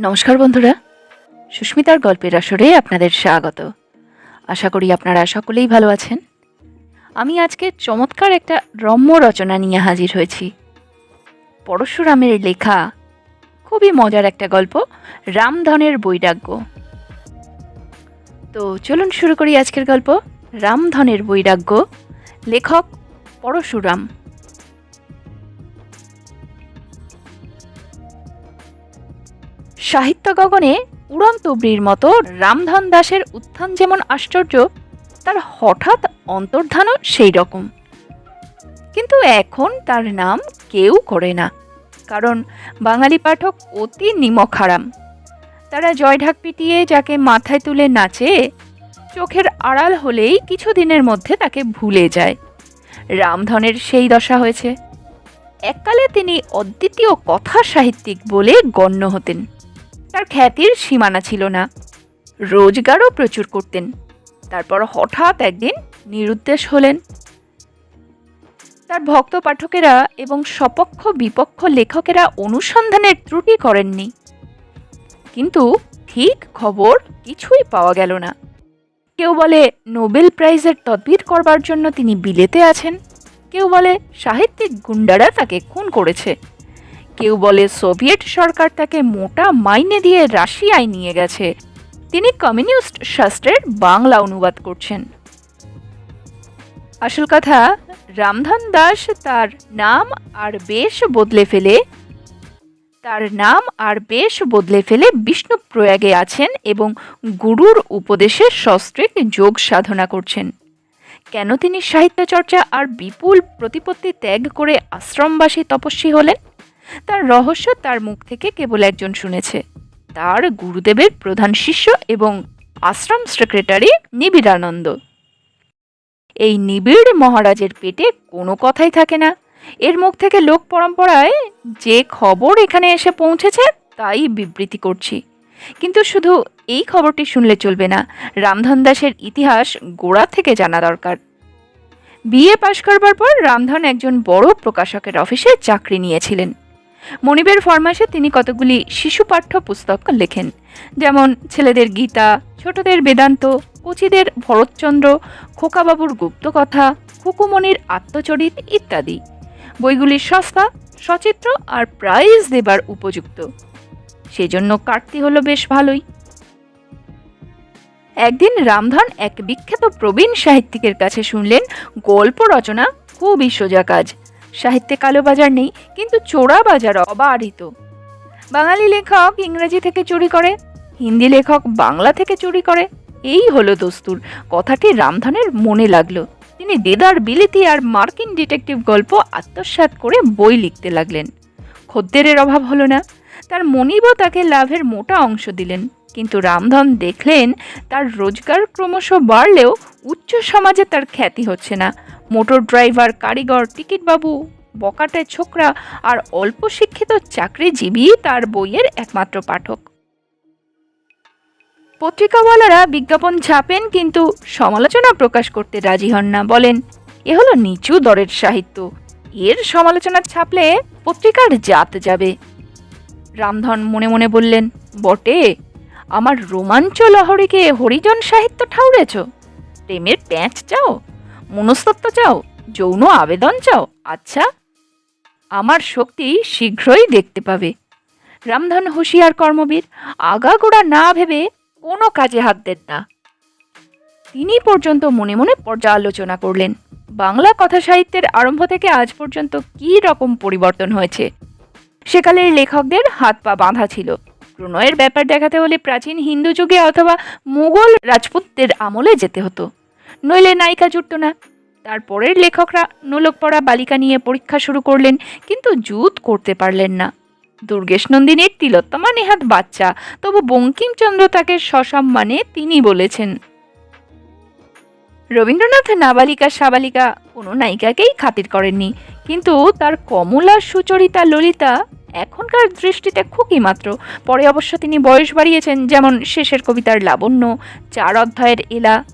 নমস্কার বন্ধুরা। সুস্মিতার গল্পের আসরে আপনাদের স্বাগত। আশা করি আপনারা সকলেই ভালো আছেন। আমি আজকে চমৎকার একটা রম্য রচনা নিয়ে হাজির হয়েছি। পরশুরামের লেখা খুবই মজার একটা গল্প, রামধনের বৈরাগ্য। তো চলুন শুরু করি আজকের গল্প, রামধনের বৈরাগ্য, লেখক পরশুরাম। সাহিত্য গগনে উড়ন্ত ব্রীর মতো রামধন দাসের উত্থান যেমন আশ্চর্য, তার হঠাৎ অন্তর্ধানও সেই রকম। কিন্তু এখন তার নাম কেউ করে না, কারণ বাঙালি পাঠক অতি নিমক হারাম। তারা জয়ঢাক পিটিয়ে যাকে মাথায় তুলে নাচে, চোখের আড়াল হলেই কিছুদিনের মধ্যে তাকে ভুলে যায়। রামধনের সেই দশা হয়েছে। এককালে তিনি অদ্বিতীয় কথা সাহিত্যিক বলে গণ্য হতেন। তার খ্যাতির সীমানা ছিল না। রোজগারও প্রচুর করতেন। তারপর হঠাৎ একদিন নিরুদ্দেশ হলেন। তার ভক্ত পাঠকেরা এবং সপক্ষ বিপক্ষ লেখকেরা অনুসন্ধানের ত্রুটি করেননি। কিন্তু ঠিক খবর কিছুই পাওয়া গেল না। কেউ বলে নোবেল প্রাইজের তদবির করবার জন্য তিনি বিলেতে আছেন। কেউ বলে সাহিত্যিক গুন্ডারা তাকে খুন করেছে। কেউ বলে সোভিয়েট সরকার তাকে মোটা মাইনে দিয়ে রাশিয়ায় নিয়ে গেছে। তিনি কমিউনিস্ট শাস্ত্রের বাংলা অনুবাদ করছেন। আসল কথা, রামধন দাস তার নাম আর বেশ বদলে ফেলে, তার নাম আর বেশ বদলে ফেলে বিষ্ণু প্রয়াগে আছেন এবং গুরুর উপদেশে সস্ত্রিক যোগ সাধনা করছেন। কেন তিনি সাহিত্য চর্চা আর বিপুল প্রতিপত্তি ত্যাগ করে আশ্রমবাসী তপস্বী হলেন? তার রহস্য তার মুখ থেকে কেবল একজন শুনেছে। তার গুরুদেবের প্রধান শিষ্য এবং আশ্রম সেক্রেটারি নিবিড়ানন্দ। এই নিবিড় মহারাজের পেটে কোনো কথাই থাকে না। এর মুখ থেকে লোক পরম্পরায় যে খবর এখানে এসে পৌঁছেছে, তাই বিবৃতি করছি। কিন্তু শুধু এই খবরটি শুনলে চলবে না, রামধন দাসের ইতিহাস গোড়া থেকে জানা দরকার। বিএ পাশ করবার পর রামধন একজন বড় প্রকাশকের অফিসে চাকরি নিয়েছিলেন। মনিবের ফরমাসে তিনি কতগুলি শিশু পাঠ্য পুস্তক লেখেন, যেমন ছেলেদের গীতা, ছোটদের বেদান্ত, কচিদের ভরতচন্দ্র, খোকাবাবুর গুপ্তকথা খুকুমনির আত্মচরিত ইত্যাদি। বইগুলি সস্তা, সচিত্র আর প্রাইজ দেবার উপযুক্ত। সেজন্য কাটতি হলো বেশ ভালোই। একদিন রামধন এক বিখ্যাত প্রবীণ সাহিত্যিকের কাছে শুনলেন গল্প রচনা খুবই সোজা কাজ। সাহিত্যে কালোবাজার নেই, কিন্তু চোরা বাজার অবারিত। বাঙালি লেখক ইংরেজি থেকে চুরি করে, হিন্দি লেখক বাংলা থেকে চুরি করে, এই হলো দস্তুর। কথাটি রামধনের মনে লাগল। তিনি দেদার বিলিতি আর মার্কিন ডিটেকটিভ গল্প আত্মসাৎ করে বই লিখতে লাগলেন। খদ্দেরের অভাব হলো না, তার মনিবও তাকে লাভের মোটা অংশ দিলেন। কিন্তু রামধন দেখলেন তার রোজগার ক্রমশ বাড়লেও উচ্চ সমাজে তার খ্যাতি হচ্ছে না। মোটর ড্রাইভার, কারিগর, টিকিটবাবু, বকাটে ছোকরা আর অল্প শিক্ষিত চাকরিজীবী তার বইয়ের একমাত্র পাঠক। পত্রিকাওয়ালারা বিজ্ঞাপন ছাপেন কিন্তু সমালোচনা প্রকাশ করতে রাজি হন না। বলেন, এ হলো নিচু দরের সাহিত্য। এর সমালোচনা ছাপলে পত্রিকার জাত যাবে। রামধন মনে মনে বললেন, বটে। আমার রোমাঞ্চ লহরীকে হরিজন সাহিত্য ঠাউরেছ। প্রেমের প্যাঁচ চাও, মনস্তত্ব চাও, যৌন আবেদন চাও আচ্ছা। আমার শক্তি শীঘ্রই দেখতে পাবে। রামধন হুঁশিয়ার কর্মবীর, আগাগোড়া না ভেবে কোনো কাজে হাত দেন না। তিনি পর্যন্ত মনে মনে পর্যালোচনা করলেন, বাংলা কথা সাহিত্যের আরম্ভ থেকে আজ পর্যন্ত কী রকম পরিবর্তন হয়েছে? সেকালের লেখকদের হাত পা বাঁধা ছিল। প্রণয়ের ব্যাপার দেখাতে হলে প্রাচীন হিন্দু যুগে অথবা মুঘল রাজপুতদের আমলে যেতে হতো। নইলে নায়িকা জুটত না। তারপরের লেখকরা নোলক পড়া বালিকা নিয়ে পরীক্ষা শুরু করলেন, কিন্তু জুত করতে পারলেন না। দুর্গেশ নন্দিনীর তিলোত্তমা নেহাত বাচ্চা, তবু বঙ্কিমচন্দ্র তাকে সসম্মানে তিনি বলেছেন। রবীন্দ্রনাথ নাবালিকা, সাবালিকা কোনো নায়িকাকেই খাতির করেননি, কিন্তু তার কমলা সুচরিতা ললিতা এখনকার দৃষ্টিতে খুবই মাত্র। পরে অবশ্য তিনি বয়স বাড়িয়েছেন, যেমন শেষের কবিতার লাবণ্য, চার অধ্যায়ের এলা।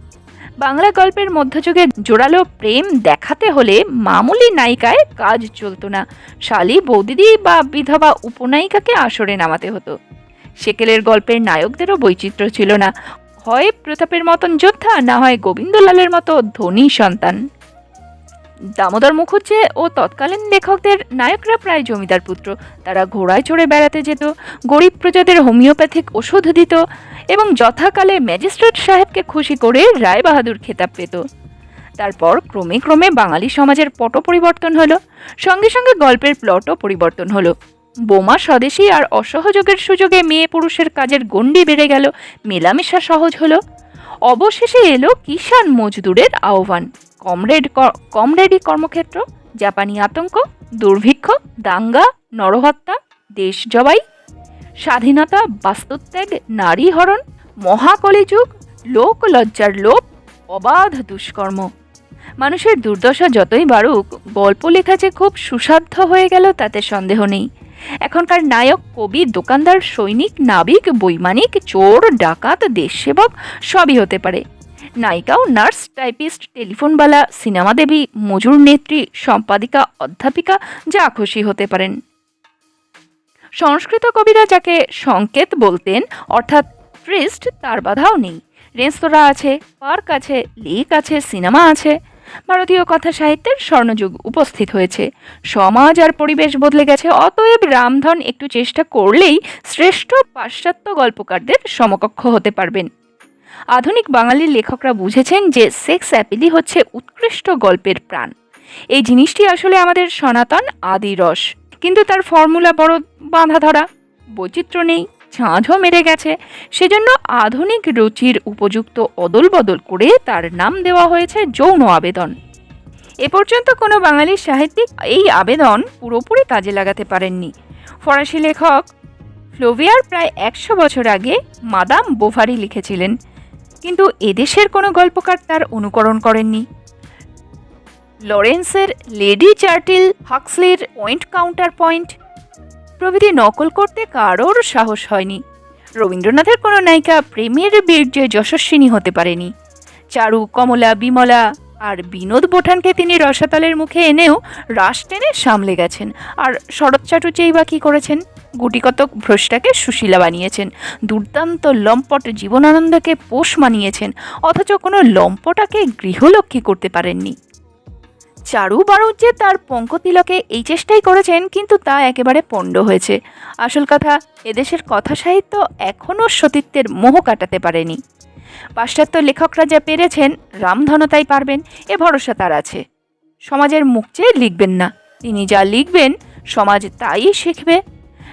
বাংলা গল্পের মধ্যযুগে জোরালো প্রেম দেখাতে হলে মামুলি নায়িকায় কাজ চলতো না। শালি বৌদিদি বা বিধবা উপনায়িকাকে আসরে নামাতে হতো। সেকেলের গল্পের নায়কদেরও বৈচিত্র্য ছিল না। হয় প্রতাপের মতন যোদ্ধা, না হয় গোবিন্দলালের মতো ধনী সন্তান। দামোদর মুখুজ্জে ও তৎকালীন লেখকদের নায়করা প্রায় জমিদার পুত্র। তারা ঘোড়ায় চড়ে বেড়াতে যেত, গরিব প্রজাদের হোমিওপ্যাথিক ওষুধ দিত এবং যথাকালে ম্যাজিস্ট্রেট সাহেবকে খুশি করে রায়বাহাদুর খেতাব পেত। তারপর ক্রমে ক্রমে বাঙালি সমাজের পট পরিবর্তন হলো, সঙ্গে সঙ্গে গল্পের প্লটও পরিবর্তন হলো। বোমা স্বদেশী আর অসহযোগের সুযোগে মেয়ে পুরুষের কাজের গণ্ডি বেড়ে গেল, মেলামেশা সহজ হলো। অবশেষে এলো কিষাণ মজদুরের আহ্বান। কমরেড কমরেডি কর্মক্ষেত্র, জাপানি আতঙ্ক, দুর্ভিক্ষ, দাঙ্গা, নরহত্যা, দেশ জবাই, স্বাধীনতা, বাস্তুত্যাগ, নারী হরণ মহাকলিযুগ লোক লজ্জার লোপ অবাধ দুষ্কর্ম। মানুষের দুর্দশা যতই বাড়ুক, গল্প লেখা যে খুব সুসাধ্য হয়ে গেল তাতে সন্দেহ নেই। এখনকার নায়ক, কবি, দোকানদার, সৈনিক, নাবিক, বৈমানিক, চোর, ডাকাত, দেশসেবক সবই হতে পারে। নায়িকাও নার্স টাইপিস্ট টেলিফোনবালা সিনেমা দেবী মজুর নেত্রী সম্পাদিকা অধ্যাপিকা যা খুশি হতে পারেন। সংস্কৃত কবিরা যাকে সংকেত বলতেন, অর্থাৎ ট্রিস্ট, তার বাধাও নেই। রেস্তোরাঁ আছে, পার্ক আছে, লেক আছে, সিনেমা আছে। ভারতীয় কথা সাহিত্যের স্বর্ণযুগ উপস্থিত হয়েছে। সমাজ আর পরিবেশ বদলে গেছে, অতএব রামধন একটু চেষ্টা করলেই শ্রেষ্ঠ পাশ্চাত্য গল্পকারদের সমকক্ষ হতে পারবেন। আধুনিক বাঙালির লেখকরা বুঝেছেন যে সেক্স অ্যাপিলি হচ্ছে উৎকৃষ্ট গল্পের প্রাণ। এই জিনিসটি আসলে আমাদের সনাতন আদি রস। কিন্তু তার ফর্মুলা বড় বাঁধা ধরা বৈচিত্র্য নেই, ঝাঁঝও মেরে গেছে। সেজন্য আধুনিক রুচির উপযুক্ত অদল বদল করে তার নাম দেওয়া হয়েছে যৌন আবেদন। এ পর্যন্ত কোনো বাঙালি সাহিত্যিক এই আবেদন পুরোপুরি কাজে লাগাতে পারেননি। ফরাসি লেখক ফ্লোভিয়ার প্রায় একশো বছর আগে মাদাম বোভারি লিখেছিলেন কিন্তু এদেশের কোনো গল্পকার তার অনুকরণ করেননি। লরেন্সের লেডি চার্টিল হাক্সলির পয়েন্ট কাউন্টার পয়েন্ট, প্রভৃতি নকল করতে কারোর সাহস হয়নি। রবীন্দ্রনাথের কোনো নায়িকা প্রেমের বীর্যে যশস্বিনী হতে পারেনি। চারু, কমলা, বিমলা আর বিনোদ বোঠানকে তিনি রসাতলের মুখে এনেও রাস টেনে সামলে গেছেন। আর শরৎ চাটুর্যেই বা কী করেছেন? গুটিকতক ভ্রষ্টাকে সুশীলা বানিয়েছেন। দুর্দান্ত লম্পট জীবনানন্দকে পোষ মানিয়েছেন, অথচ কোনো লম্পটাকে গৃহলক্ষ্মী করতে পারেননি। চারু বারুদ যে তার পঙ্কতিলকে এই চেষ্টাই করেছেন, কিন্তু তা একেবারে পণ্ড হয়েছে। আসল কথা, এদেশের কথা সাহিত্য এখনও সতীত্বের মোহ কাটাতে পারেনি। পাশ্চাত্য লেখকরা যা পেরেছেন, রামধনতাই পারবেন, এ ভরসা তার আছে। সমাজের মুখ চেয়ে লিখবেন না। তিনি যা লিখবেন, সমাজ তাই শিখবে।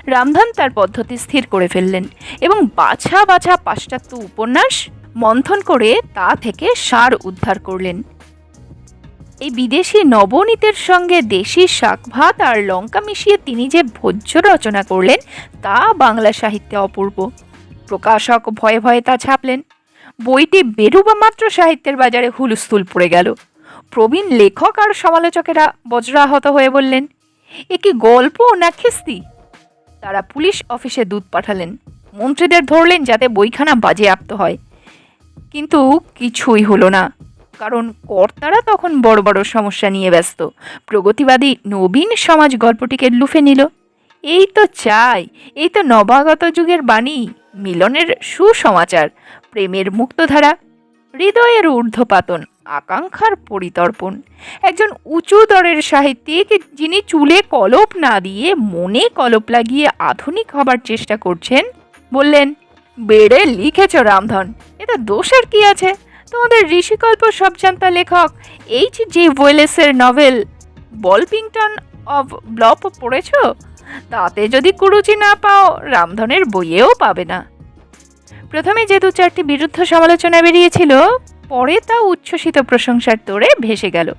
রামধন তার পদ্ধতি স্থির করে ফেললেন এবং বাছা বাছা পাশ্চাত্য উপন্যাস মন্থন করে তা থেকে সার উদ্ধার করলেন। এই বিদেশি নবনীতের সঙ্গে দেশি শাক ভাত আর লঙ্কা মিশিয়ে তিনি যে ভোজ্য রচনা করলেন, তা বাংলা সাহিত্যে অপূর্ব। প্রকাশক ভয়ে ভয়ে তা ছাপলেন। বইটি বেরুবা মাত্র সাহিত্যের বাজারে হুলস্থুল পড়ে গেল। প্রবীণ লেখক আর সমালোচকেরা বজ্রাহত হয়ে বললেন, এ কি গল্প না খিস্তি তারা পুলিশ অফিসে দুধ পাঠালেন। মন্ত্রীদের ধরলেন যাতে বইখানা বাজেয়াপ্ত হয়। কিন্তু কিছুই হলো না, কারণ কর্তারা তখন বড় বড় সমস্যা নিয়ে ব্যস্ত। প্রগতিবাদী নবীন সমাজ গল্পটিকে লুফে নিল। এই তো চাই, এই তো নবাগত যুগের বাণী, মিলনের সুসমাচার, প্রেমের মুক্তধারা, হৃদয়ের ঊর্ধ্বপাতন। আকাঙ্ক্ষার পরিতর্পণ। একজন উঁচু দরের সাহিত্যিক যিনি চুলে কলপ না দিয়ে মনে কলপ লাগিয়ে আধুনিক হবার চেষ্টা করছেন, বললেন, বেড়ে লিখেছ রামধন এটা দোষের কি আছে? তোমাদের ঋষিকল্প সবজান্তা লেখক এইচ জি ওয়েলেসের নভেল বলপিংটন অফ ব্লপ পড়েছ? তাতে যদি কুরুচি না পাও, রামধনের বইয়েও পাবে না। প্রথমে যে দু চারটি বিরুদ্ধ সমালোচনা বেরিয়েছিল পরে তা উচ্ছ্বসিত প্রশংসার তোড়ে ভেসে গেল।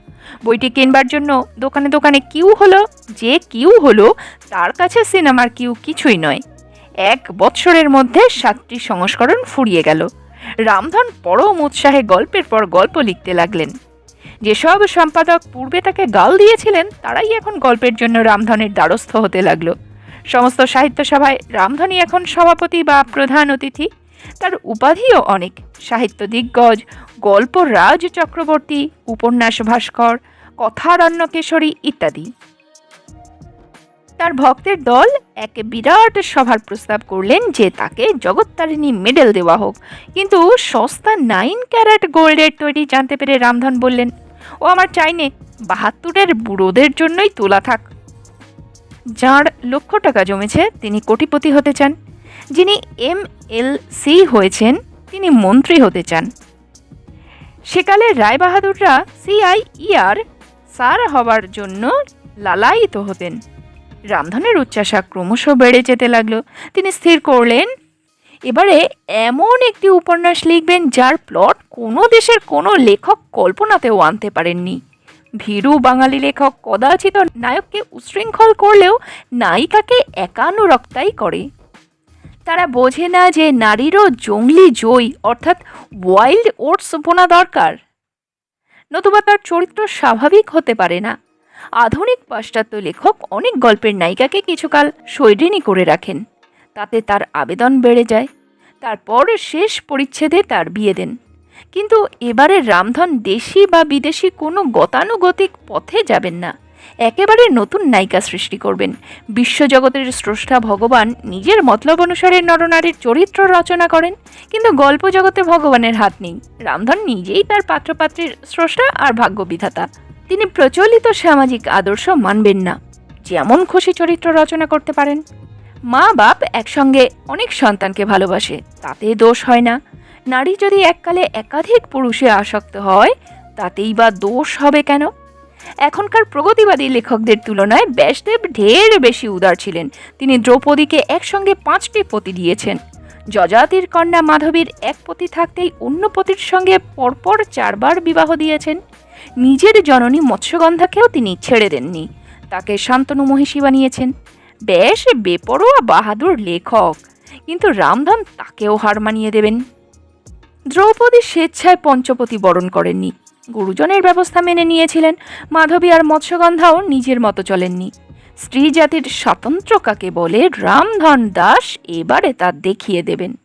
বইটি কিনবার জন্য দোকানে দোকানে কিউ হলো, যে কিউ হলো, তার কাছে সিনেমার কিউ কিছুই নয়। এক বৎসরের মধ্যে সাতটি সংস্করণ ফুরিয়ে গেল। রামধন পরম উৎসাহে গল্পের পর গল্প লিখতে লাগলেন। যেসব সম্পাদক পূর্বে তাকে গাল দিয়েছিলেন, তারাই এখন গল্পের জন্য রামধনের দ্বারস্থ হতে লাগল। সমস্ত সাহিত্য সভায় রামধনই এখন সভাপতি বা প্রধান অতিথি। তার উপাধিও অনেক। সাহিত্য দিগ্গজ গল্প রাজ চক্রবর্তী, উপন্যাস ভাস্কর কথারণ্য কেশরী ইত্যাদি। তার ভক্তের দল এক বিরাট সভার প্রস্তাব করলেন যে তাকে জগত্তারিণী মেডেল দেওয়া হোক। কিন্তু সস্তা নাইন ক্যারেট গোল্ডের তৈরি জানতে পেরে রামধন বললেন, ও আমার চাইনে বাহাত্তরের বুড়োদের জন্যই তোলা থাক। যার লক্ষ টাকা জমেছে, তিনি কোটিপতি হতে চান। যিনি এম এল সি হয়েছেন, তিনি মন্ত্রী হতে চান। সেকালে রায়বাহাদুররা সিআইইআর স্যার হবার জন্য লালায়িত হতেন। রামধনের উচ্চাসা ক্রমশ বেড়ে যেতে লাগল। তিনি স্থির করলেন, এবারে এমন একটি উপন্যাস লিখবেন যার প্লট কোনো দেশের কোনো লেখক কল্পনাতেও আনতে পারেননি। ভীরু বাঙালি লেখক কদাচিত নায়ককে উশৃঙ্খল করলেও নায়িকাকে একানুরক্তাই করে। তারা বোঝে না যে নারীরও জঙ্গলি জয় অর্থাৎ ওয়াইল্ড ওটস বোনা দরকার। নতুবা তার চরিত্র স্বাভাবিক হতে পারে না। আধুনিক পাশ্চাত্য লেখক অনেক গল্পের নায়িকাকে কিছুকাল শৈরিনী করে রাখেন। তাতে তার আবেদন বেড়ে যায়। তারপর শেষ পরিচ্ছেদে তার বিয়ে দেন। কিন্তু এবারে রামধন দেশি বা বিদেশি কোনো গতানুগতিক পথে যাবেন না। একেবারে নতুন নায়িকা সৃষ্টি করবেন। বিশ্বজগতের স্রষ্টা ভগবান নিজের মতলব অনুসারে নরনারীর চরিত্র রচনা করেন, কিন্তু গল্প জগতে ভগবানের হাত নেই। রামধন নিজেই তার পাত্রপাত্রীর স্রষ্টা আর ভাগ্য বিধাতা তিনি প্রচলিত সামাজিক আদর্শ মানবেন না, যেমন খুশি চরিত্র রচনা করতে পারেন। মা বাপ একসঙ্গে অনেক সন্তানকে ভালোবাসে, তাতে দোষ হয় না। নারী যদি এককালে একাধিক পুরুষে আসক্ত হয়, তাতেই বা দোষ হবে কেন? এখনকার প্রগতিবাদী লেখকদের তুলনায় ব্যাসদেব ঢের বেশি উদার ছিলেন। তিনি দ্রৌপদীকে একসঙ্গে পাঁচটি পতি দিয়েছেন। যজাতির কন্যা মাধবীর এক পতি থাকতেই অন্য পতির সঙ্গে পরপর চারবার বিবাহ দিয়েছেন। নিজের জননী মৎস্যগন্ধাকেও তিনি ছেড়ে দেননি। তাকে শান্তনু মহিষী বানিয়েছেন। বেশ বেপরোয়া বাহাদুর লেখক। কিন্তু রামধন তাকেও হার মানিয়ে দেবেন। দ্রৌপদী স্বেচ্ছায় পঞ্চপতি বরণ করেননি। গুরুজনের ব্যবস্থা মেনে নিয়েছিলেন। মাধবী আর মৎস্যগন্ধাও নিজের মতো চলেননি। স্ত্রী জাতির স্বাতন্ত্র কাকে বলে রামধন দাস এবারে তা দেখিয়ে দেবেন।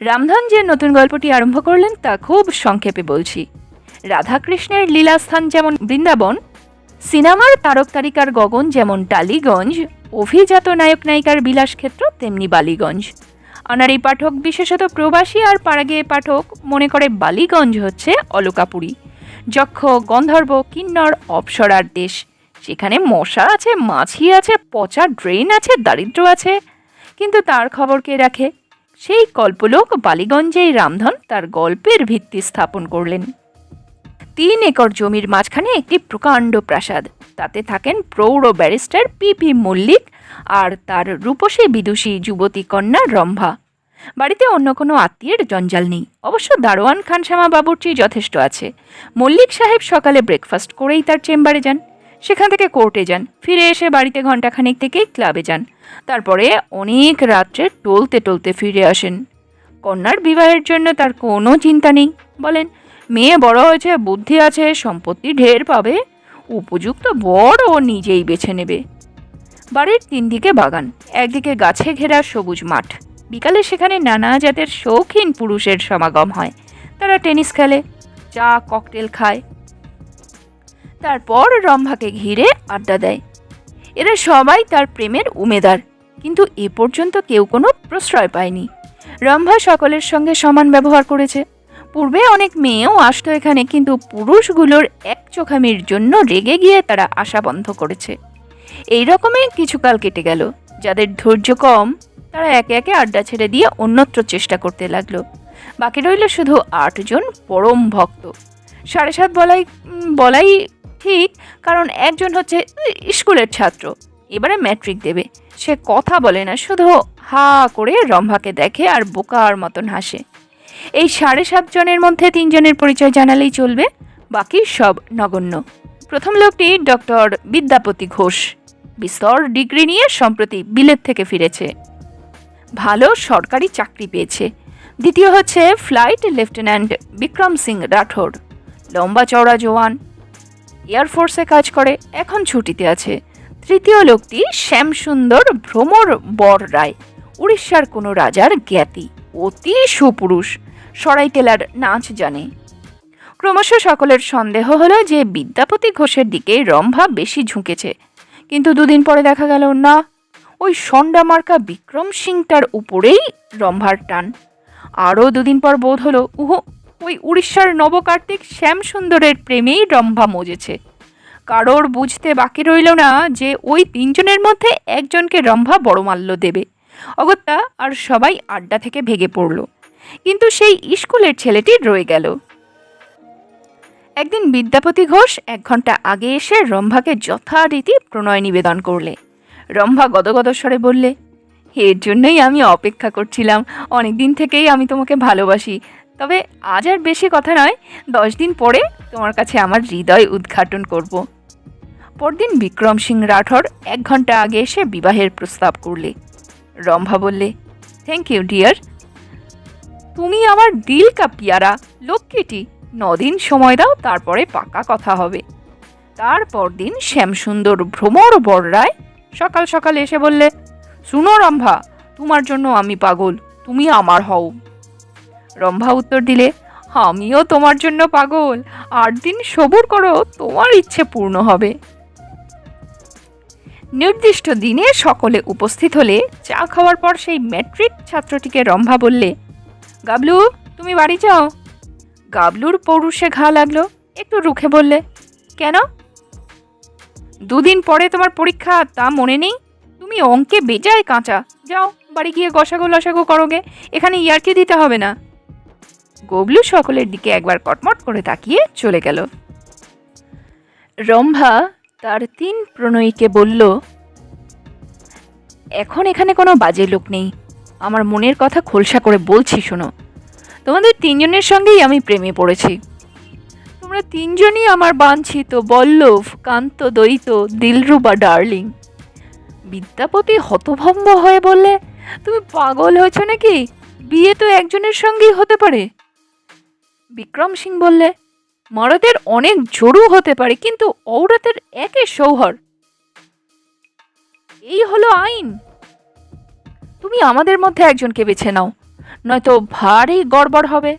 রামধন যে নতুন গল্পটি আরম্ভ করলেন তা খুব সংক্ষেপে বলছি। রাধাকৃষ্ণের লীলাস্থান যেমন বৃন্দাবন, সিনেমার তারক তারিকার গগন যেমন টালিগঞ্জ, অভিজাত নায়ক নায়িকার বিলাসক্ষেত্র তেমনি বালিগঞ্জ। অনারী পাঠক, বিশেষত প্রবাসী আর পাড়াগিয়ে পাঠক, মনে করে বালিগঞ্জ হচ্ছে অলকাপুরী। যক্ষ, গন্ধর্ব, কিন্নর, অপসরার দেশ। সেখানে মশা আছে, মাছি আছে, পচা ড্রেন আছে, দারিদ্র আছে। কিন্তু তার খবর কে রাখে? সেই কল্পলোক বালিগঞ্জেই রামধন তার গল্পের ভিত্তি স্থাপন করলেন। তিন একর জমির মাঝখানে একটি প্রকাণ্ড প্রাসাদ। তাতে থাকেন প্রৌঢ় ব্যারিস্টার পি পি মল্লিক আর তার রূপসী বিদুষী যুবতী কন্যা রম্ভা। বাড়িতে অন্য কোনো আত্মীয়ের জঞ্জাল নেই। অবশ্য দারোয়ান খানশ্যামা বাবুর্চি যথেষ্ট আছে। মল্লিক সাহেব সকালে ব্রেকফাস্ট করেই তার চেম্বারে যান। সেখান থেকে কোর্টে যান। ফিরে এসে বাড়িতে ঘণ্টাখানেক থেকেই ক্লাবে যান। তারপরে অনেক রাত্রে টলতে টলতে ফিরে আসেন। কন্যার বিবাহের জন্য তার কোনো চিন্তা নেই। বলেন, মেয়ে বড় হয়েছে, বুদ্ধি আছে, সম্পত্তি ঢের পাবে। উপযুক্ত বর ও নিজেই বেছে নেবে। বাড়ির তিন দিকে বাগান, একদিকে গাছে ঘেরা সবুজ মাঠ। বিকালে সেখানে নানা জাতের শৌখিন পুরুষের সমাগম হয়। তারা টেনিস খেলে, চা, ককটেল খায়। তারপর রম্ভাকে ঘিরে আড্ডা দেয়। এরা সবাই তার প্রেমের উমেদার, কিন্তু এ পর্যন্ত কেউ কোনো প্রশ্রয় পায়নি। রম্ভা সকলের সঙ্গে সমান ব্যবহার করেছে। পূর্বে অনেক মেয়েও আসতো এখানে, কিন্তু পুরুষগুলোর এক চোখামির জন্য রেগে গিয়ে তারা আশা বন্ধ করেছে। এই রকমে কিছুকাল কেটে গেল। যাদের ধৈর্য কম, তারা একে একে আড্ডা ছেড়ে দিয়ে অন্যত্র চেষ্টা করতে লাগল। বাকি রইল শুধু আটজন পরম ভক্ত। সাড়ে সাত বলাই বলাই ঠিক, কারণ একজন হচ্ছে স্কুলের ছাত্র। এবারে ম্যাট্রিক দেবে। সে কথা বলে না, শুধু হা করে রম্ভাকে দেখে আর বোকার মতন হাসে। এই সাড়ে সাত জনের মধ্যে তিনজনের পরিচয় জানালেই চলবে, বাকি সব নগণ্য। প্রথম লোকটি ডক্টর বিদ্যাপতি ঘোষ। বিস্তর ডিগ্রি নিয়ে সম্প্রতি বিলেত থেকে ফিরেছে। ভালো সরকারি চাকরি পেয়েছে। দ্বিতীয় হচ্ছে ফ্লাইট লেফটেন্যান্ট বিক্রম সিং রাঠোর। লম্বা চওড়া জওয়ান। এয়ারফোর্সে কাজ করে, এখন ছুটিতে আছে। তৃতীয় লোকটি শ্যামসুন্দর ভ্রমর বর রায়, উড়িষ্যার কোনো রাজার জ্ঞাতি। অতি সুপুরুষ। সরাইটেলার নাচ জানে। ক্রমশ সকলের সন্দেহ হলো যে বিদ্যাপতি ঘোষের দিকে রম্ভা বেশি ঝুঁকেছে। কিন্তু দুদিন পরে দেখা গেল, না, ওই সন্ডা মার্কা বিক্রম সিংটার উপরেই রম্ভার টান। আরও দুদিন পর বোধ হলো, উহ, ওই উড়িষ্যার নবকার্তিক শ্যামসুন্দরের প্রেমেই রম্ভা মজেছে। কারোর বুঝতে বাকি রইল না যে ওই তিনজনের মধ্যে একজনকে রম্ভা বড় মাল্য দেবে। অগত্যা আর সবাই আড্ডা থেকে ভেগে পড়ল। কিন্তু সেই স্কুলের ছেলেটি রয়ে গেল। একদিন বিদ্যাপতি ঘোষ এক ঘণ্টা আগে এসে রম্ভাকে যথারীতি প্রণয় নিবেদন করলে। রম্ভা গদগদ স্বরে বললে, এর জন্যই আমি অপেক্ষা করছিলাম। অনেক দিন থেকেই আমি তোমাকে ভালোবাসি। তবে আজ আর বেশি কথা নয়, দশ দিন পরে তোমার কাছে আমার হৃদয় উদ্ঘাটন করব। পরদিন বিক্রম সিং রাঠোর এক ঘণ্টা আগে এসে বিবাহের প্রস্তাব করলে। রম্ভা বললে থ্যাংক ইউ ডিয়ার তুমি আমার দিল কা পিয়ারা। লক্ষ্মীটি নদিন সময় দাও, তারপরে পাকা কথা হবে। তারপর দিন শ্যামসুন্দর ভ্রমর বড়রায় সকাল সকাল এসে বললে, শুনো রম্ভা, তোমার জন্য আমি পাগল, তুমি আমার হও। রম্ভা উত্তর দিলে, আমিও তোমার জন্য পাগল আট দিন সবুর করো, তোমার ইচ্ছে পূর্ণ হবে। নির্দিষ্ট দিনে সকলে উপস্থিত হলে চা খাওয়ার পর সেই ম্যাট্রিক ছাত্রটিকে রম্ভা বললে গাবলু, তুমি বাড়ি যাও। গাবলুর পৌরুষে ঘা লাগল, একটু রুখে বললে, কেন? দুদিন পরে তোমার পরীক্ষা, তা মনে নেই? তুমি অঙ্কে বেজায় কাঁচা। যাও, বাড়ি গিয়ে গসাগো লসাগো করোগে, এখানে ইয়ার্কি দিতে হবে না। গবলু সকলের দিকে একবার কটমট করে তাকিয়ে চলে গেল। রম্ভা তার তিন প্রণয়ীকে বলল, এখন এখানে কোনো বাজে লোক নেই। আমার মনের কথা খোলসা করে বলছি, শোনো। তোমাদের তিনজনের সঙ্গেই আমি প্রেমে পড়েছি। তোমরা তিনজনই আমার বাঞ্ছিত, বল্লভ, কান্ত, দ্বৈত, দিলরুবা, ডার্লিং। বিদ্যাপতি হতভম্ব হয়ে বললে, তুমি পাগল হয়েছ নাকি? বিয়ে তো একজনের সঙ্গেই হতে পারে। বিক্রম সিং বললে, মরদের অনেক জড়ু হতে পারে, কিন্তু ঔরতের একে সৌহর। এই হলো আইন। তুমি আমাদের মধ্যে একজনকে বেছে নাও, নয়তো ভারী গড়বড় হবে।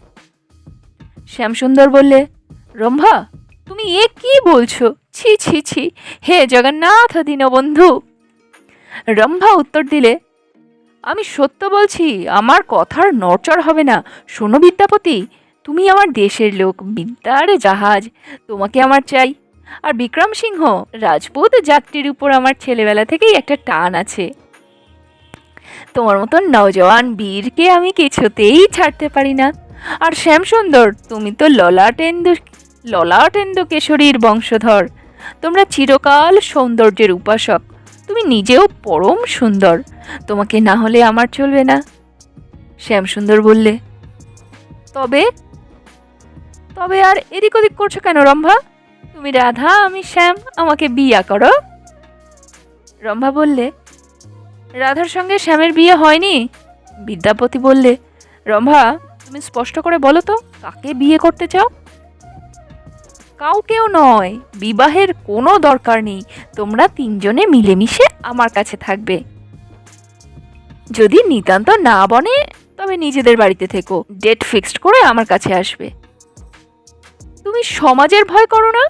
শ্যামসুন্দর বললে, রম্ভা, তুমি এ কি বলছো? ছি ছি ছি, হে জগন্নাথ দীনবন্ধু। রম্ভা উত্তর দিলে, আমি সত্য বলছি, আমার কথার নড়চড় হবে না। শোনো বিদ্যাপতি, তুমি আমার দেশের লোক, বিদ্যার জাহাজ, তোমাকে আমার চাই। আর বিক্রম সিংহ, রাজপুত যাত্রীর উপর আমার ছেলেবেলা থেকেই একটা টান আছে। তোমার মতন নওজওয়ান বীরকে আমি কিছুতেই ছাড়তে পারি না। আর শ্যামসুন্দর, তুমি তো ললাটেন্দু ললাটেন্দু কেশরীর বংশধর। তোমরা চিরকাল সৌন্দর্যের উপাসক। তুমি নিজেও পরম সুন্দর। তোমাকে না হলে আমার চলবে না। শ্যামসুন্দর বললে, তবে তবে আর এদিক ওদিক করছ কেন রম্ভা? তুমি রাধা, আমি শ্যাম, আমাকে বিয়া করো। রম্ভা বললে রাধার সঙ্গে শ্যামের বিয়ে হয়নি? বিদ্যাপতি বললে, রম্ভা, তুমি স্পষ্ট করে বলো তো, কাকে বিয়ে করতে চাও? কাউকেও নয়, বিবাহের কোনো দরকার নেই, তোমরা তিনজনে মিলেমিশে আমার কাছে থাকবে। যদি নিতান্ত না বনে, তবে নিজেদের বাড়িতে থেকো, ডেট ফিক্সড করে আমার কাছে আসবে। তুমি সমাজের ভয় করো না?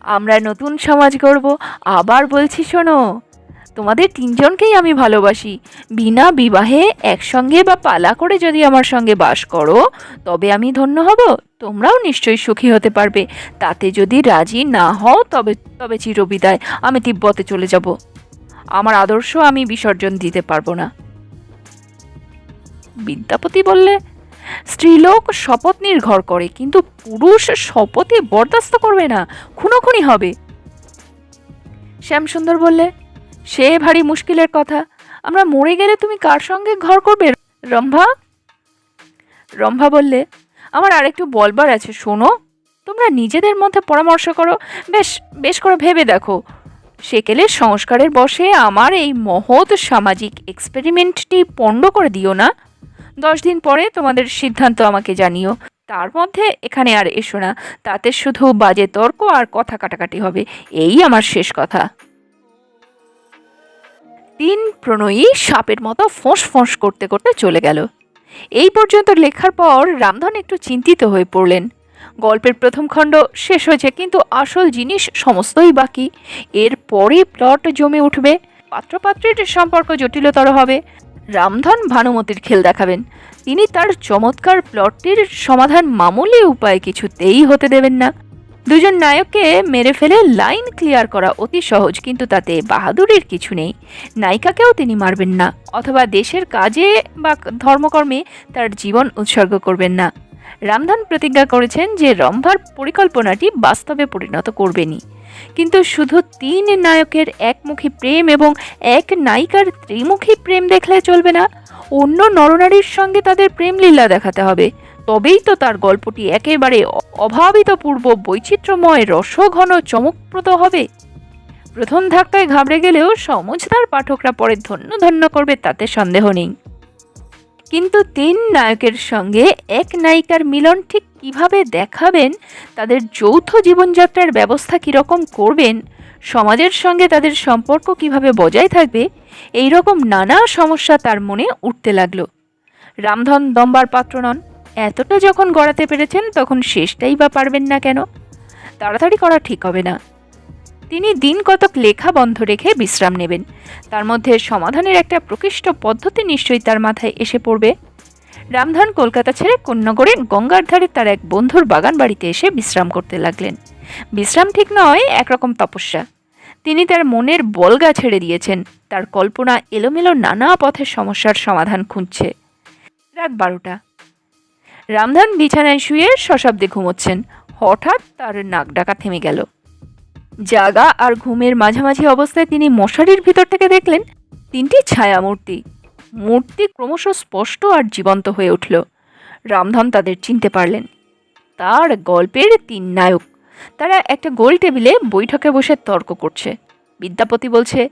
আমরা নতুন সমাজ গড়ব, আবার বলছি শোনো তোমাদের তিনজনকেই আমি ভালোবাসি। বিনা বিবাহে একসঙ্গে বা পালা করে যদি আমার সঙ্গে বাস করো, তবে আমি ধন্য হব। তোমরাও নিশ্চয়ই সুখী হতে পারবে। তাতে যদি রাজি না হও, তবে তবে চিরবিদায় আমি তিব্বতে চলে যাব। আমার আদর্শ আমি বিসর্জন দিতে পারব না। বিদ্যাপতি বললে, স্ত্রীলোক শপথ নির্ভর করে, কিন্তু পুরুষ শপথে বরদাস্ত করবে না। খুনোখুনি হবে। শ্যামসুন্দর বললে সে ভারী মুশকিলের কথা। আমরা মরে গেলে তুমি কার সঙ্গে ঘর করবে? রম্ভা? রম্ভা বললে, আমার আরেকটু বলবার আছে, শোনো। তোমরা নিজেদের মধ্যে পরামর্শ করো। বেশ বেশ করে ভেবে দেখো। সেকেলের সংস্কারের বসে আমার এই মহৎ সামাজিক এক্সপেরিমেন্টটি পণ্ড করে দিও না। দশ দিন পরে তোমাদের সিদ্ধান্ত আমাকে জানিও। তার মধ্যে এখানে আর এসো না। তাতে শুধু বাজে তর্ক আর কথা কাটাকাটি হবে। এই আমার শেষ কথা। তিন প্রণয়ী সাপের মতো ফোঁস ফোঁস করতে করতে চলে গেল। এই পর্যন্ত লেখার পর রামধন একটু চিন্তিত হয়ে পড়লেন। গল্পের প্রথম খণ্ড শেষ হয়েছে, কিন্তু আসল জিনিস সমস্তই বাকি। এরপরে প্লট জমে উঠবে, পাত্রপাত্রীর সম্পর্ক জটিলতর হবে। রামধন ভানুমতির খেল দেখাবেন। তিনি তার চমৎকার প্লটটির সমাধান মামুলি উপায় কিছুতেই হতে দেবেন না। দুজন নায়ককে মেরে ফেলে লাইন ক্লিয়ার করা অতি সহজ, কিন্তু তাতে বাহাদুরির কিছু নেই। নায়িকাকেও তিনি মারবেন না, অথবা দেশের কাজে বা ধর্মকর্মে তার জীবন উৎসর্গ করবেন না। রামধন প্রতিজ্ঞা করেছেন যে রম্ভার পরিকল্পনাটি বাস্তবে পরিণত করবেনই। কিন্তু শুধু তিন নায়কের একমুখী প্রেম এবং এক নায়িকার ত্রিমুখী প্রেম দেখলে চলবে না। অন্য নরনারীর সঙ্গে তাদের প্রেম লীলা দেখাতে হবে। তবেই তো তার গল্পটি একেবারে অভাবিতপূর্ব বৈচিত্র্যময় রসঘন চমকপ্রদ হবে। প্রথম ধাক্কায় ঘাবড়ে গেলেও সমঝদার পাঠকরা পরে ধন্য ধন্য করবে, তাতে সন্দেহ নেই। কিন্তু তিন নায়কের সঙ্গে এক নায়িকার মিলন ঠিক কীভাবে দেখাবেন, তাদের যৌথ জীবনযাত্রার ব্যবস্থা কীরকম করবেন, সমাজের সঙ্গে তাদের সম্পর্ক কীভাবে বজায় থাকবে এই রকম নানা সমস্যা তার মনে উঠতে লাগল। রামধন দম্বার পাত্র নন। এতটা যখন গড়াতে পেরেছেন, তখন শেষটাই বা পারবেন না কেন? তাড়াতাড়ি করা ঠিক হবে না। তিনি দিন কতক লেখা বন্ধ রেখে বিশ্রাম নেবেন। তার মধ্যে সমাধানের একটা প্রকৃষ্ট পদ্ধতি নিশ্চয়ই তার মাথায় এসে পড়বে। রামধন কলকাতা ছেড়ে কন্যাগড়ে গঙ্গার ধারে তার এক বন্ধুর বাগান বাড়িতে এসে বিশ্রাম করতে লাগলেন। বিশ্রাম ঠিক নয়, একরকম তপস্যা। তিনি তার মনের বলগা ছেড়ে দিয়েছেন। তার কল্পনা এলোমেলো নানা পথের সমস্যার সমাধান খুঁজছে। রাত বারোটা। রামধন বিছানায় শুয়ে সশব্দে ঘুমোচ্ছেন। হঠাৎ তার নাক ডাকা থেমে গেল। জাগা আর ঘুমের মাঝামাঝি অবস্থায় তিনি মশারির ভিতর থেকে দেখলেন তিনটি ছায়া মূর্তি মূর্তি ক্রমশ স্পষ্ট আর জীবন্ত হয়ে উঠল। রামধন তাদের চিনতে পারলেন। তার গল্পের তিন নায়ক। তারা একটা গোল টেবিলে বৈঠকে বসে তর্ক করছে। বিদ্যাপতি বলছে,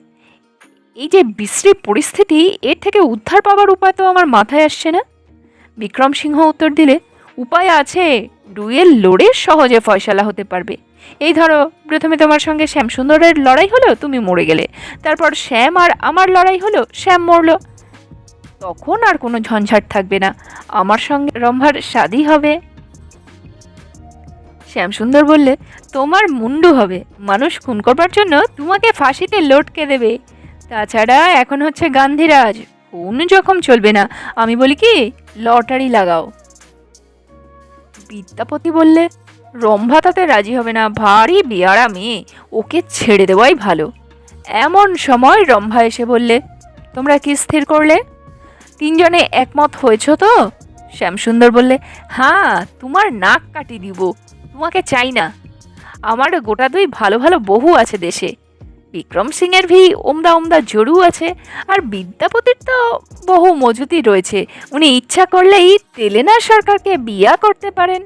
এই যে বিশ্রী পরিস্থিতি, এর থেকে উদ্ধার পাওয়ার উপায় তো আমার মাথায় আসছে না। বিক্রম সিংহ উত্তর দিলে, উপায় আছে, ডুয়েল লড়ে সহজে ফয়সালা হতে পারবে। এই ধরো, প্রথমে তোমার সঙ্গে শ্যামসুন্দরের লড়াই হলো, তুমি মরে গেলে। তারপর শ্যাম আর আমার লড়াই হলো, শ্যাম মরলো। তখন আর কোনো ঝঞ্ঝাট থাকবে না। আমার সঙ্গে রম্ভার শাদি হবে। শ্যামসুন্দর বললে, তোমার মুন্ডু হবে। মানুষ খুন করবার জন্য তোমাকে ফাঁসিতে লটকে দেবে। তাছাড়া এখন হচ্ছে গান্ধীরাজ। খুন যখন চলবে না। আমি বলি কি, লটারি লাগাও। বিদ্যাপতি বললে, রম্ভা তাতে রাজি হবে না, ভারী বিয়ারা মেয়ে, ওকে ছেড়ে দেওয়াই ভালো। এমন সময় রম্ভা এসে বললে, তোমরা কি স্থির করলে? তিনজনে একমত হয়েছ তো? শ্যামসুন্দর বললে হ্যাঁ তোমার নাক কাটি দিব, তোমাকে চাই না। আমার গোটা দুই ভালো ভালো বহু আছে দেশে। বিক্রম সিংয়ের ভি ওমদা ওমদা জরু আছে, আর বিদ্যাপতির তো বহু মজুতি রয়েছে। উনি ইচ্ছা করলেই তেলেনা সরকারকে বিয়া করতে পারেন।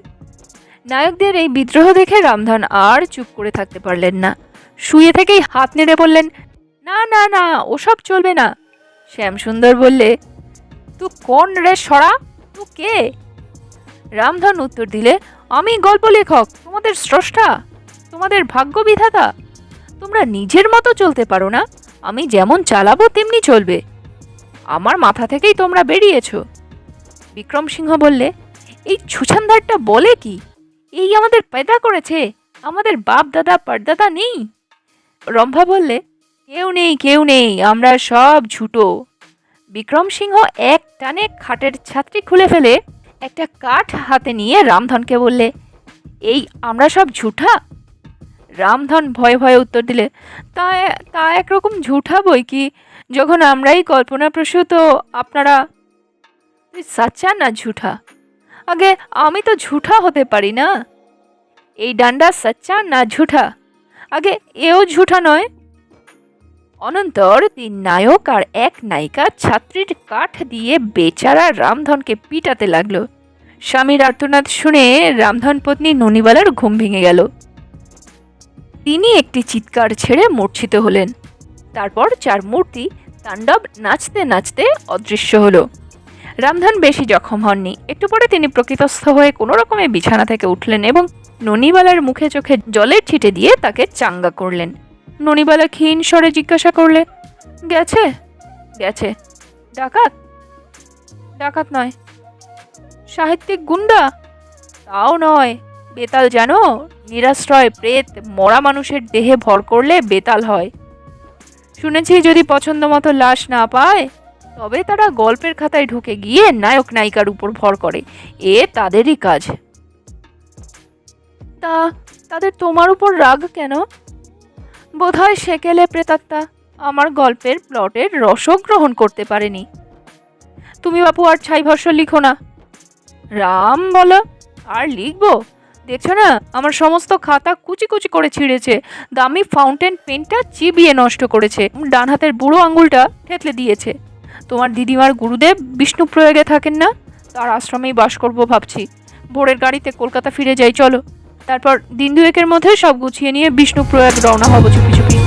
নায়কদের এই বিদ্রোহ দেখে রামধন আর চুপ করে থাকতে পারলেন না। শুয়ে থেকেই হাত নেড়ে বললেন, না না না, ওসব চলবে না। শ্যামসুন্দর বললে, তু কোন রে সরা? তু কে? রামধন উত্তর দিলে, আমি গল্প লেখক, তোমাদের স্রষ্টা, তোমাদের ভাগ্য বিধাতা তোমরা নিজের মতো চলতে পারো না। আমি যেমন চালাবো, তেমনি চলবে। আমার মাথা থেকেই তোমরা বেরিয়েছো। বিক্রম সিংহ বললে, এই ছুছান্দারটা বলে কি? এই আমাদের পেদা করেছে। আমাদের বাপ দাদা পরদাদা নেই? রম্ভা বললে, কেউ নেই কেউ নেই, আমরা সব ঝুটো। বিক্রম সিংহ এক টানে খাটের ছাত্রী খুলে ফেলে, একটা কাঠ হাতে নিয়ে রামধনকে বললে, এই আমরা সব ঝুঠা? রামধন ভয়ে ভয়ে উত্তর দিলে, তা তা একরকম ঝুঠা বই কি? যখন আমরাই কল্পনাপ্রসূত আপনারা সাচ্চা না ঝুঠা? আগে আমি তো ঝুঠা হতে পারি না। এই ডান্ডা সাচ্চা না ঝুঠা? আগে এও ঝুঠা নয়? অনন্তর তিন নায়ক আর এক নায়িকা ছাত্রীর কাঠ দিয়ে বেচারা রামধনকে পিটাতে লাগল। স্বামীর আর্তনাদ শুনে রামধন পত্নী ননিবালার ঘুম ভেঙে গেল। তিনি একটি চিৎকার ছেড়ে মূর্ছিত হলেন। তারপর চার মূর্তি তাণ্ডব নাচতে নাচতে অদৃশ্য হলো। রামধন বেশি জখম হননি। একটু পরে তিনি প্রকৃতস্থ হয়ে কোনো রকমে বিছানা থেকে উঠলেন এবং ননিবালার মুখে চোখে জলের ছিটে দিয়ে তাকে চাঙ্গা করলেন। ননিবালা ক্ষীণ স্বরে জিজ্ঞাসা করলে, গেছে? গেছে। ডাকাত? ডাকাত নয়। সাহিত্যিক গুন্ডা? তাও নয়। বেতাল জানো নিরাশ্রয়, প্রেত, মরা মানুষের দেহে ভর করলে বেতাল হয়। শুনেছি যদি পছন্দ মতো লাশ না পায়, তবে তারা গল্পের খাতায় ঢুকে গিয়ে নায়ক নায়িকার উপর ভর করে। এ তাদেরই কাজ। তা, তাদের তোমার উপর রাগ কেন? বোধহয় সেকেলে প্রেতাত্মা আমার গল্পের প্লটের রসও গ্রহণ করতে পারেনি। তুমি বাপু আর ছাই ভস্য লিখো না। রাম বলো, আর লিখব? দেখছ না আমার সমস্ত খাতা কুচি কুচি করে ছিঁড়েছে। দামি ফাউন্টেন পেনটা চিবিয়ে নষ্ট করেছে। ডান হাতের বুড়ো আঙুলটা থেতলে দিয়েছে। তোমার দিদিমার গুরুদেব বিষ্ণু প্রয়োগে থাকেন না? তার আশ্রমেই বাস করব ভাবছি। ভোরের গাড়িতে কলকাতা ফিরে যাই, চলো। তারপর দিন দুয়েকের মধ্যে সব গুছিয়ে নিয়ে বিষ্ণু প্রয়াগ রওনা হব চুপি চুপি।